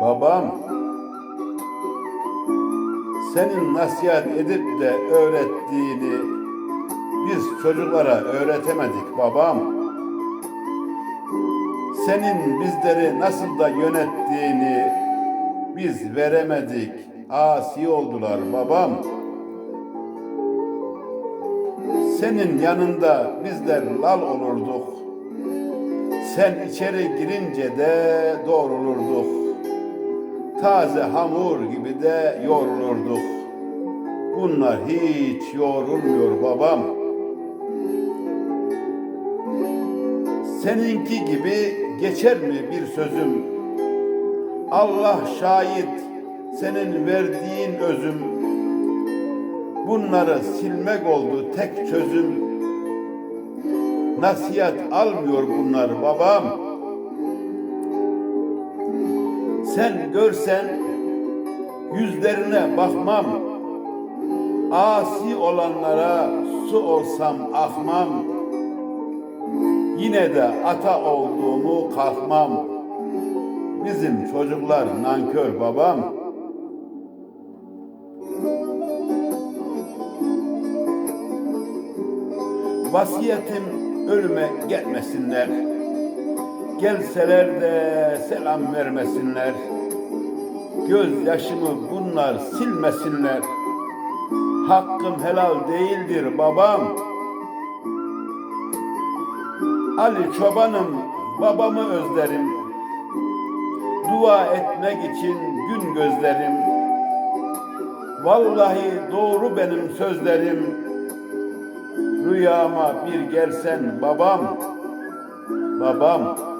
Babam, senin nasihat edip de öğrettiğini biz çocuklara öğretemedik babam. Senin bizleri nasıl da yönettiğini biz veremedik. Asi oldular babam. Senin yanında bizler lal olurduk. Sen içeri girince de doğrulurduk. Taze hamur gibi de yoğrulurduk. Bunlar hiç yoğrulmuyor babam. Seninki gibi geçer mi bir sözüm? Allah şahit senin verdiğin özüm. Bunları silmek oldu tek çözüm. Nasihat almıyor bunlar babam. Sen görsen yüzlerine bakmam. Asi olanlara su olsam akmam. Yine de ata olduğumu kalkmam. Bizim çocuklar nankör babam. Vasiyetim ölüme gelmesinler. Gelseler de selam vermesinler. Göz yaşımı bunlar silmesinler. Hakkım helal değildir babam. Ali çobanım babamı özlerim. Dua etmek için gün gözlerim. Vallahi doğru benim sözlerim. Rüyama bir gelsen babam, babam.